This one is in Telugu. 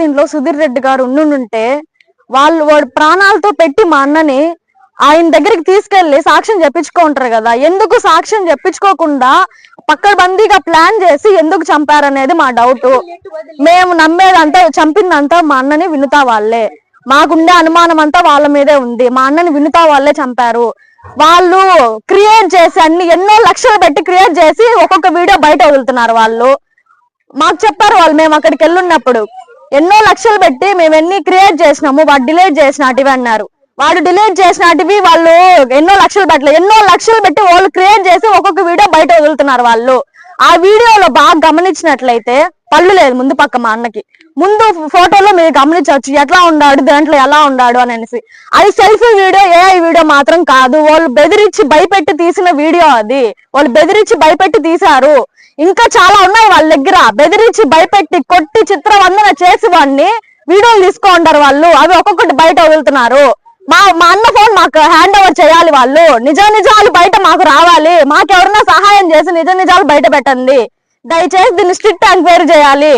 దీంట్లో సుధీర్ రెడ్డి గారు ఉండుంటే వాళ్ళు వాడు ప్రాణాలతో పెట్టి మా అన్నని ఆయన దగ్గరికి తీసుకెళ్ళి సాక్ష్యం చెప్పించుకుంటారు కదా. ఎందుకు సాక్ష్యం చెప్పించుకోకుండా పక్కబందీగా ప్లాన్ చేసి ఎందుకు చంపారనేది మా డౌట్. మేము నమ్మేదంతా చంపిందంతా మా అన్నని వినుతా వాళ్ళే. మాకుండే అనుమానం అంతా వాళ్ళ మీదే ఉంది. మా అన్నని వినుతా వాళ్ళే చంపారు. వాళ్ళు క్రియేట్ చేసి అన్ని ఎన్నో లక్షలు పెట్టి క్రియేట్ చేసి ఒక్కొక్క వీడియో బయట వదులుతున్నారు వాళ్ళు. మాకు చెప్పారు వాళ్ళు మేము అక్కడికి వెళ్ళున్నప్పుడు. ఎన్నో లక్షలు పెట్టి మేము ఎన్ని క్రియేట్ చేసినాము వాడు డిలీట్ చేసినటివి అన్నారు. వాడు డిలీట్ చేసినటివి వాళ్ళు ఎన్నో లక్షలు పెట్టలేదు ఎన్నో లక్షలు పెట్టి వాళ్ళు క్రియేట్ చేసి ఒక్కొక్క వీడియో బయట వదులుతున్నారు వాళ్ళు. ఆ వీడియోలో బాగా గమనించినట్లయితే పళ్ళు లేదు ముందు పక్క మా అన్నకి. ముందు ఫోటోలో మీరు గమనించవచ్చు. ఎట్లా ఉన్నాడు దాంట్లో ఎలా ఉన్నాడు అని అనేసి. అది సెల్ఫీ వీడియో ఏఐ వీడియో మాత్రం కాదు. వాళ్ళు బెదిరించి భయపెట్టి తీసిన వీడియో అది. వాళ్ళు బెదిరించి భయపెట్టి తీశారు. ఇంకా చాలా ఉన్నాయి వాళ్ళ దగ్గర. బెదిరించి భయపెట్టి కొట్టి చిత్రవందన చేసి వాడిని వీడియోలు తీసుకుంటారు వాళ్ళు. అవి ఒక్కొక్కటి బయట వదులుతున్నారు. మా మా అన్న ఫోన్ మాకు హ్యాండ్ ఓవర్ చేయాలి వాళ్ళు. నిజ నిజాలు బయట మాకు రావాలి. మాకు ఎవరైనా సహాయం చేసి నిజ నిజాలు బయట పెట్టండి. దయచేసి దీన్ని స్ట్రిక్ట్ ఎంక్వైరీ చేయాలి.